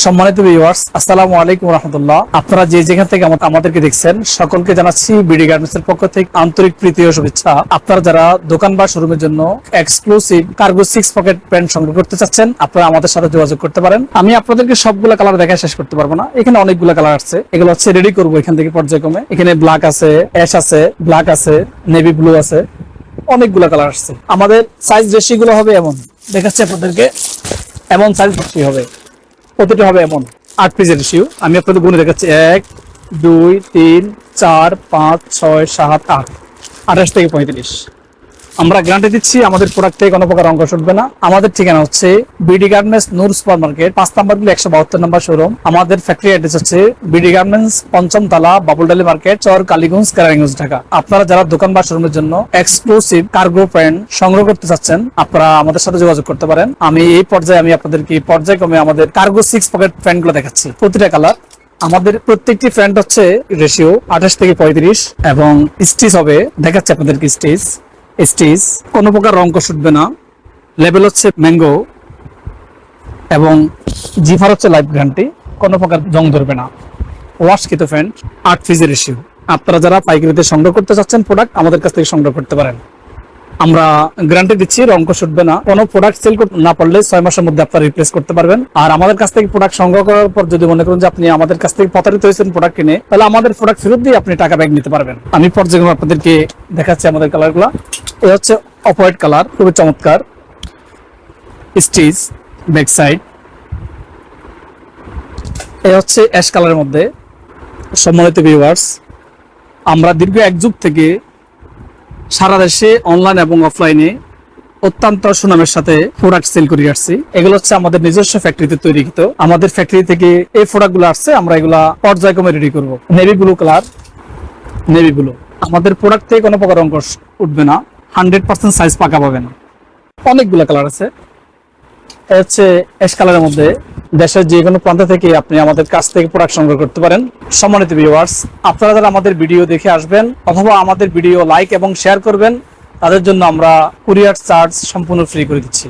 সম্মানিত ভিউয়ার্স আসসালামু আলাইকুম রহমতুল্লাহ। আপনারা যে যেখান থেকে আমাদেরকে দেখছেন, সকলকে জানাচ্ছি বিডি গার্মেন্টস এর পক্ষ থেকে আন্তরিক প্রীতি ও শুভেচ্ছা। আপনারা যারা দোকান বা শোরুমের জন্য exclusive cargo six pocket pant সংগ্রহ করতে চাচ্ছেন, আপনারা আমাদের সাথে যোগাযোগ করতে পারেন। আমি আপনাদেরকে সবগুলো কালার দেখা শেষ করতে পারব না। এখানে অনেকগুলো কালার আছে। এগুলো হচ্ছে রেডি করব এখান থেকে পর্যায়ক্রমে। এখানে ব্ল্যাক আছে অ্যাশ আছে ব্ল্যাক আছে নেভি ব্লু আছে, অনেকগুলো কালার আসছে। আমাদের সাইজ রেশি গুলো হবে এমন। দেখাচ্ছি আপনাদেরকে। এমন সাইজ রেশি হবে। প্রতিটা হবে এমন। আট পিসের রেশিও আমি আপনাদের গুণে দেখাচ্ছি। এক, দুই, তিন, চার, পাঁচ, ছয়, সাত, আট। আঠাশ থেকে পঁয়ত্রিশ। আমরা গ্যারান্টি দিচ্ছি আমাদের প্রোডাক্ট কোনো প্রকার অঙ্ক উঠবে না। আমাদের ঠিকানা হচ্ছে BD garments Noor super market পাঁচ নাম্বার বিল একশো বাহাত্তর নম্বর শোরুম আমাদের ফ্যাক্টরি অ্যাড্রেস হচ্ছে বিডি গার্মেন্টস পঞ্চম তালা বাবুলডালি মার্কেট চর, কালীগঞ্জ, কেরানীগঞ্জ, ঢাকা। আপনারা যারা দোকান বা শোরুমের জন্য এক্সক্লুসিভ কার্গো প্যান্ট সংগ্রহ করতে চাচ্ছেন, আপনারা আমাদের সাথে যোগাযোগ করতে পারেন। আমি এই পর্যায়ে আমি আপনাদেরকে পর্যায়ক্রমে আমাদের কার্গো সিক্স পকেট প্যান্টগুলো দেখাচ্ছি। প্রতিটা কালার আমাদের প্রত্যেকটি ফ্রেন্ড হচ্ছে রেশিও আঠাশ থেকে পঁয়ত্রিশ এবং স্টিচ হবে। দেখাচ্ছে আপনাদেরকে স্টিচ স্টিচ, কোনো প্রকার রং উঠবে না। লেভেল হচ্ছে ম্যাঙ্গো এবং জিফার হচ্ছে লাইফ গ্যারান্টি কোনো প্রকার জং ধরবে না। ওয়াশ কিতো ফ্যান্ট আট ফিজের ইস্যু আপনারা যারা পাইকারিতে সংগ্রহ করতে চাচ্ছেন প্রোডাক্ট আমাদের কাছ থেকে সংগ্রহ করতে পারেন। আমরা গ্যারান্টি দিচ্ছি রঙ্ক উঠবে না। কোনো প্রোডাক্ট সেল না পারলে ছয় মাসের মধ্যে আপনারা রিপ্লেস করতে পারবেন। আর আমাদের কাছ থেকে প্রোডাক্ট সংগ্রহ করার পর যদি মনে করেন যে আপনি আমাদের কাছ থেকে প্রতারিত হয়েছেন প্রোডাক্ট কিনে, তাহলে আমাদের প্রোডাক্ট ফেরত দিয়ে আপনি টাকা ব্যাগ নিতে পারবেন। আমি পর্যায়ক্রমে আপনাদেরকে দেখাচ্ছি আমাদের কালারগুলো এই হচ্ছে অফ কালার খুবই চমৎকার। স্টিচ ব্যাক সাইড এই হচ্ছে অ্যাশ কালারের মধ্যে। সম্মানিত ভিউয়ার্স আমরা দীর্ঘ এক যুগ থেকে সারা দেশে অনলাইন এবং অফলাইনে অত্যন্ত সুনামের সাথে প্রোডাক্ট সেল করে আসছি। এগুলো হচ্ছে আমাদের নিজস্ব ফ্যাক্টরিতে তৈরিকৃত আমাদের ফ্যাক্টরি থেকে এই প্রোডাক্টগুলো আসছে, আমরা এগুলা পর্যায়ক্রমে রেডি করব। Navy blue colour navy blue আমাদের প্রোডাক্ট থেকে কোনো প্রকার অঙ্ক উঠবে না হান্ড্রেড পার্সেন্ট সাইজ পাকা পাবে না। অনেকগুলো কালার আছে। হচ্ছে অ্যাশ কালারের মধ্যে দেশের যে কোনো প্রান্ত থেকে আপনি আমাদের কাছ থেকে প্রোডাক্ট সংগ্রহ করতে পারেন। সম্মানিত ভিউয়ার্স আপনারা যারা আমাদের ভিডিও দেখে আসবেন অথবা আমাদের ভিডিও লাইক এবং শেয়ার করবেন, তাদের জন্য আমরা কুরিয়ার চার্জ সম্পূর্ণ ফ্রি করে দিচ্ছি।